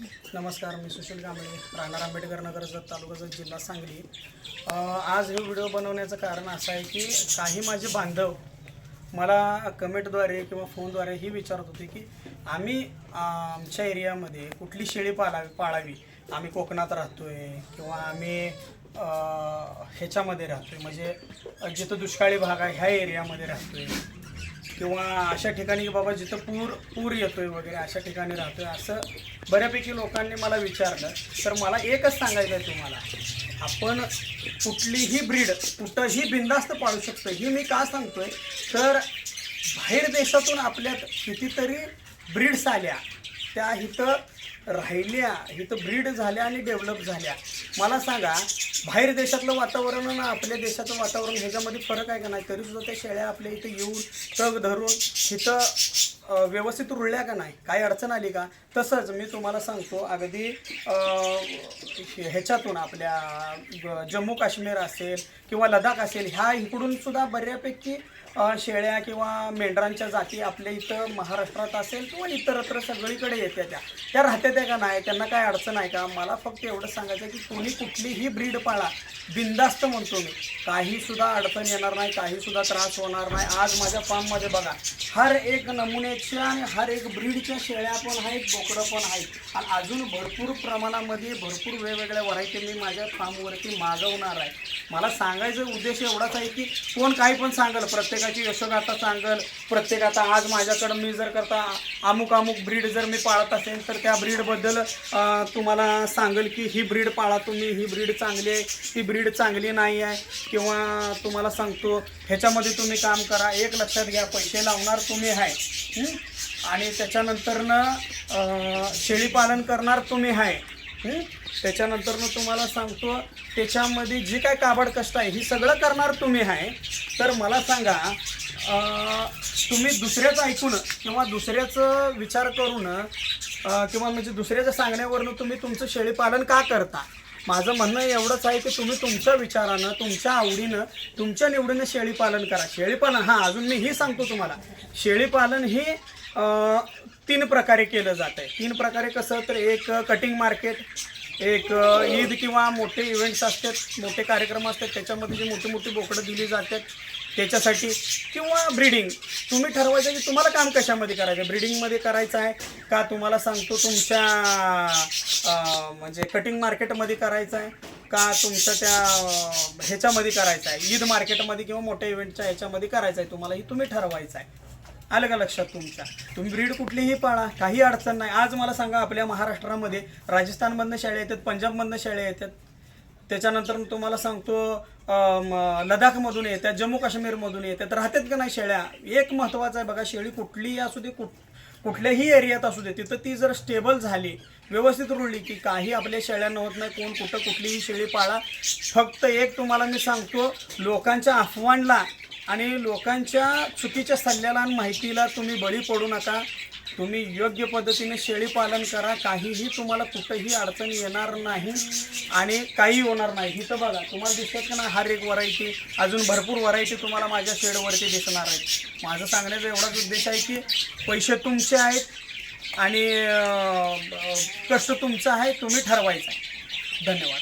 नमस्कार मी सुशील कांबळे राहणार आंबेडकर नगर जत तालुका जत जिल्हा सांगली. आज हे व्हिडिओ बनवण्याचं कारण असं आहे की काही माझे बांधव मला कमेंटद्वारे किंवा फोनद्वारे ही विचारत होते की आम्ही आमच्या एरियामध्ये कुठली शेळी पाळावी पाळावी? आम्ही कोकणात राहतो आहे किंवा आम्ही ह्याच्यामध्ये राहतो आहे म्हणजे जिथं दुष्काळी भाग आहे ह्या एरियामध्ये राहतो आहे किंवा अशा ठिकाणी बाबा जिथं पूर पूर येतोय वगैरे अशा ठिकाणी राहतोय असं बऱ्यापैकी लोकांनी मला विचारलं. तर मला एकच सांगायचं आहे तुम्हाला. आपण कुठलीही ब्रीड कुठंही बिंदास्त पाळू शकतो ही मी का सांगतोय? तर बाहेर देशातून आपल्यात कितीतरी ब्रीड्स आल्या. त्या इथं राहिल्या इथं ब्रीड झाल्या आणि डेव्हलप झाल्या. मला सांगा बाहेर देशातलं वातावरण आणि आपल्या देशाचं वातावरण ह्याच्यामध्ये फरक आहे का नाही? तरीसुद्धा त्या शेळ्या आपल्या इथं येऊन तग धरून इथं व्यवस्थित रुळल्या का नाही? काही अडचण आली का? तसंच मी तुम्हाला सांगतो अगदी ह्याच्यातून आपल्या जम्मू काश्मीर असेल किंवा लडाख असेल ह्या इकडून सुद्धा बऱ्यापैकी शेळ्या किंवा मेंढरांच्या जाती आपल्या इथं महाराष्ट्रात असेल किंवा इतरत्र सगळीकडे येत्या त्या. त्या राहत्या त्या का नाही? त्यांना काय अडचण आहे का? मला फक्त एवढं सांगायचं आहे की कोणी कुठलीही ब्रीड पाळा. बिंदास्त म्हणतो मी. काही सुद्धा अडचण येणार नाही काही सुद्धा त्रास होणार नाही. आज माझ्या फार्ममध्ये बघा हर एक नमुन्याच्या आणि हर एक ब्रीडच्या शेळ्या पण आहेत बोकडं पण आहेत. आणि अजून भरपूर प्रमाणामध्ये भरपूर वेगवेगळ्या व्हरायटी मी माझ्या फार्मवरती मागवणार आहे. मला सांगायचा उद्देश एवढाच आहे की कोण काही पण सांगल प्रत्येकाची यशोगाथा सांगल प्रत्येकाचा आज माझ्याकडं मी जर करता अमुक अमुक ब्रीड जर मी पाळत असेल तर त्या ब्रीडबद्दल तुम्हाला सांगेल की ही ब्रीड पाळा तुम्ही ही ब्रीड चांगली आहे ही ब्रीड चांगली नाही आहे किंवा तुम्हाला सांगतो ह्याच्यामध्ये तुम्ही काम करा एक लक्षात घ्या पैसे लावणार तुम्ही आहे. आणि त्याच्यानंतरनं शेळीपालन करणार तुम्ही आहे. त्याच्यानंतरनं तुम्हाला सांगतो त्याच्यामध्ये जी काय काबड कष्ट आहे ही सगळं करणार तुम्ही आहे. तर मला सांगा तुम्ही दुसऱ्याचं ऐकून किंवा दुसऱ्याचं विचार करून किंवा म्हणजे दुसऱ्याच्या सांगण्यावरनं तुम्ही तुमचं शेळीपालन का करता? माझं म्हणणं एवढंच आहे की तुम्ही तुमच्या विचारानं तुमच्या आवडीनं तुमच्या निवडीनं शेळीपालन करा. शेळीपालन हां अजून मी ही सांगतो तुम्हाला. शेळीपालन ही तीन प्रकारे केलं जातं आहे तीन प्रकारे कसं तर एक कटिंग मार्केट एक ईद किंवा मोठे इव्हेंट्स असतात मोठे कार्यक्रम असतात त्याच्यामध्ये जी मोठी मोठी बोकडं दिली जातात त्याच्यासाठी किंवा ब्रीडिंग तुम्ही ठरवायचं की तुम्हाला काम कशामध्ये करायचं? आहे ब्रीडिंगमध्ये करायचं आहे का तुम्हाला सांगतो तुमच्या म्हणजे कटिंग मार्केटमध्ये करायचं आहे का तुमच्या त्या ह्याच्यामध्ये करायचं आहे? ईद मार्केटमध्ये किंवा मोठ्या इव्हेंटच्या ह्याच्यामध्ये करायचं आहे तुम्हाला हे तुम्ही ठरवायचं आहे. आलं का लक्षात तुमच्या? तुम्ही ब्रीड कुठलीही पाळा काही अडचण नाही. आज मला सांगा आपल्या महाराष्ट्रामध्ये राजस्थानमधनं शाळे येतात पंजाबमधनं शाळे येतात. त्याच्यानंतर तुम्हाला सांगतो लडाखमधून येतात जम्मू काश्मीरमधून येतात राहतात का नाही शेळ्या? एक महत्त्वाचं आहे बघा शेळी कुठलीही असू दे कुठ कुठल्याही एरियात असू दे तिथं ती जर स्टेबल झाली व्यवस्थित रुळली की काही आपल्या शेळ्यांना होत नाही कोण कुठं कुठलीही शेळी पाळा. फक्त एक तुम्हाला मी सांगतो लोकांच्या अफवांना आणि लोकांच्या चुकीच्या सल्ल्याला आणि माहितीला तुम्ही बळी पडू नका. तुम्ही योग्य पद्धतीने शेळी पालन करा. काहीही तुम्हाला कुठंही अडचण येणार नाही आणि काही होणार नाही. इथं बघा तुम्हाला दिसत का ना हर एक व्हरायटी अजून भरपूर व्हरायटी तुम्हाला माझ्या शेडवरती दिसणार आहेत. माझं सांगण्याचा एवढाच उद्देश आहे की पैसे तुमचे आहेत आणि कष्ट तुमचं आहे तुम्ही ठरवायचं आहे. धन्यवाद.